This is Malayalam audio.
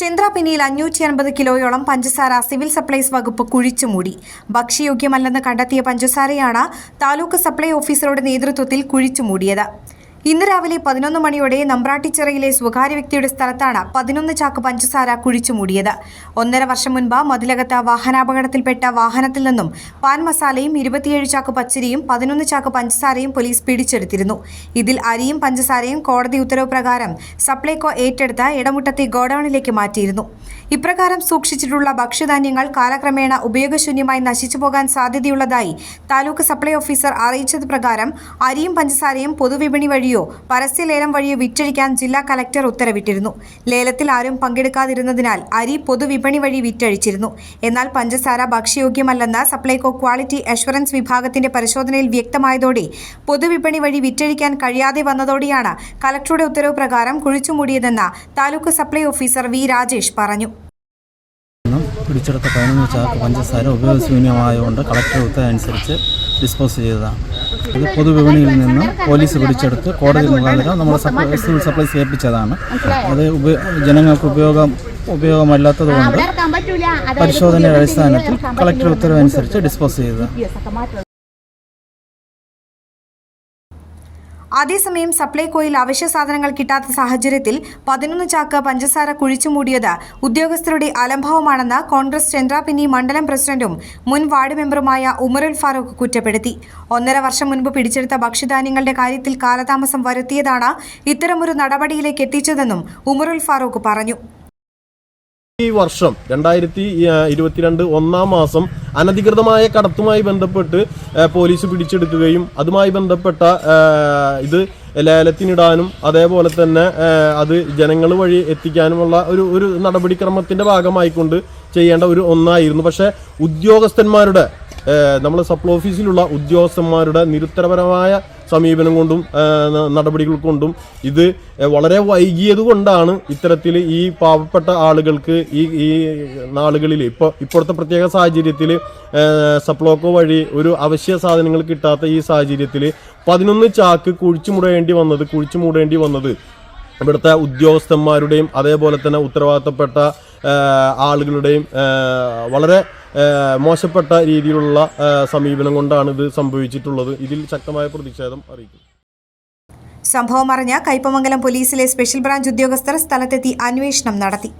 ചന്ദ്രാപിനിയിൽ അഞ്ഞൂറ്റി അൻപത് കിലോയോളം പഞ്ചസാര സിവിൽ സപ്ലൈസ് വകുപ്പ് കുഴിച്ചു മൂടി. ഭക്ഷ്യയോഗ്യമല്ലെന്ന് കണ്ടെത്തിയ പഞ്ചസാരയാണ് താലൂക്ക് സപ്ലൈ ഓഫീസറുടെ നേതൃത്വത്തിൽ കുഴിച്ചുമൂടിയത് ഇന്ന് രാവിലെ പതിനൊന്ന് മണിയോടെ നമ്പ്രാട്ടിച്ചിറയിലെ സ്വകാര്യ വ്യക്തിയുടെ സ്ഥലത്താണ് പതിനൊന്ന് ചാക്ക് പഞ്ചസാര കുഴിച്ചു മൂടിയത്. ഒന്നര വർഷം മുൻപ് മതിലകത്ത് വാഹനാപകടത്തിൽപ്പെട്ട വാഹനത്തിൽ നിന്നും പാൻ മസാലയും ഇരുപത്തിയേഴ് ചാക്ക് പച്ചരിയും പതിനൊന്ന് ചാക്ക് പഞ്ചസാരയും പോലീസ് പിടിച്ചെടുത്തിരുന്നു. ഇതിൽ അരിയും പഞ്ചസാരയും കോടതി ഉത്തരവ് പ്രകാരം സപ്ലൈകോ ഏറ്റെടുത്ത ഇടമുട്ടത്തെ ഗോഡൌണിലേക്ക് മാറ്റിയിരുന്നു. ഇപ്രകാരം സൂക്ഷിച്ചിട്ടുള്ള ഭക്ഷ്യധാന്യങ്ങൾ കാലക്രമേണ ഉപയോഗശൂന്യമായി നശിച്ചു പോകാൻ സാധ്യതയുള്ളതായി താലൂക്ക് സപ്ലൈ ഓഫീസർ അറിയിച്ചത് പ്രകാരം അരിയും പഞ്ചസാരയും പൊതുവിപണി വഴിയോ പരസ്യലേലം വഴിയോ വിറ്റഴിക്കാൻ ജില്ലാ കലക്ടർ ഉത്തരവിട്ടിരുന്നു. ലേലത്തിൽ ആരും പങ്കെടുക്കാതിരുന്നതിനാൽ അരി പൊതുവിപണി വഴി വിറ്റഴിച്ചിരുന്നു. എന്നാൽ പഞ്ചസാര ഭക്ഷ്യയോഗ്യമല്ലെന്ന് സപ്ലൈകോ ക്വാളിറ്റി അഷ്വറൻസ് വിഭാഗത്തിന്റെ പരിശോധനയിൽ വ്യക്തമായതോടെ പൊതുവിപണി വഴി വിറ്റഴിക്കാൻ കഴിയാതെ വന്നതോടെയാണ് കലക്ടറുടെ ഉത്തരവ് പ്രകാരം കുഴിച്ചുമൂടിയതെന്ന് taluk supply officer V Rajesh പറഞ്ഞു. പിടിച്ചെടുത്ത പതിനൊന്ന് ചാക്ക് പഞ്ചസാര ഉപയോഗശൂന്യമായതുകൊണ്ട് കളക്ടർ ഉത്തരവനുസരിച്ച് ഡിസ്പോസ് ചെയ്തതാണ്. ഇത് പൊതുവിപണിയിൽ നിന്ന് പോലീസ് പിടിച്ചെടുത്ത് കോടതി മുഖാന്തരം നമ്മൾ സപ്ലൈ സിവിൽ സപ്ലൈസ് ഏൽപ്പിച്ചതാണ്. അത് ജനങ്ങൾക്ക് ഉപയോഗം ഉപയോഗമല്ലാത്തതുകൊണ്ട് പരിശോധനയുടെ അടിസ്ഥാനത്തിൽ കളക്ടർ ഉത്തരവനുസരിച്ച് ഡിസ്പോസ് ചെയ്തതാണ് അതേസമയം സപ്ലൈകോയിൽ അവശ്യ സാധനങ്ങൾ കിട്ടാത്ത സാഹചര്യത്തിൽ പതിനൊന്ന് ചാക്ക് പഞ്ചസാര കുഴിച്ചു കുഴിച്ചുമൂടിയത് ഉദ്യോഗസ്ഥരുടെ അലംഭാവമാണെന്ന് കോൺഗ്രസ് ചന്ദ്രാപിന്നി മണ്ഡലം പ്രസിഡന്റും മുൻ വാർഡ് മെമ്പറുമായ ഉമറുൽ ഫാറൂഖ് കുറ്റപ്പെടുത്തി. ഒന്നര വർഷം മുൻപ് പിടിച്ചെടുത്ത ഭക്ഷ്യധാന്യങ്ങളുടെ കാര്യത്തിൽ കാലതാമസം വരുത്തിയതാണ് ഇത്തരമൊരു നടപടിയിലേക്ക് എത്തിച്ചതെന്നും ഉമറുൽ ഫാറൂഖ് പറഞ്ഞു. ഈ വർഷം രണ്ടായിരത്തി ഇരുപത്തിരണ്ട് ഒന്നാം മാസം അനധികൃതമായ കടത്തുമായി ബന്ധപ്പെട്ട് പോലീസ് പിടിച്ചെടുക്കുകയും അതുമായി ബന്ധപ്പെട്ട ഇത് ലേലത്തിനിടാനും അതേപോലെ തന്നെ അത് ജനങ്ങൾ വഴി എത്തിക്കാനുമുള്ള ഒരു ഒരു നടപടിക്രമത്തിന്റെ ഭാഗമായിക്കൊണ്ട് ചെയ്യേണ്ട ഒരു ഒന്നായിരുന്നു. പക്ഷേ ഉദ്യോഗസ്ഥന്മാരുടെ നമ്മൾ സപ്ലൈ ഓഫീസിലുള്ള ഉദ്യോഗസ്ഥന്മാരുടെ നിരുത്തരപരമായ സമീപനം കൊണ്ടും നടപടികൾ കൊണ്ടും ഇത് വളരെ വൈകിയത് കൊണ്ടാണ് ഇത്തരത്തിൽ ഈ പാവപ്പെട്ട ആളുകൾക്ക് ഈ ഈ നാളുകളിൽ ഇപ്പോൾ ഇപ്പോഴത്തെ പ്രത്യേക സാഹചര്യത്തിൽ സപ്ലോക്കോ വഴി ഒരു അവശ്യ സാധനങ്ങൾ കിട്ടാത്ത ഈ സാഹചര്യത്തിൽ പതിനൊന്ന് ചാക്ക് കുഴിച്ചു മൂടേണ്ടി വന്നത് കുഴിച്ചു മൂടേണ്ടി വന്നത് ഇവിടുത്തെ ഉദ്യോഗസ്ഥന്മാരുടെയും അതേപോലെ തന്നെ ഉത്തരവാദിത്തപ്പെട്ട ആളുകളുടെയും വളരെ മോശപ്പെട്ട രീതിയിലുള്ള സമീപനം കൊണ്ടാണ് ഇത് സംഭവിച്ചിട്ടുള്ളത്. ഇതിൽ ശക്തമായ പ്രതിഷേധം അറിയിക്കും സംഭവം അറിഞ്ഞ കൈപ്പമംഗലം പോലീസിലെ സ്പെഷ്യൽ ബ്രാഞ്ച് ഉദ്യോഗസ്ഥർ സ്ഥലത്തെത്തി അന്വേഷണം നടത്തി.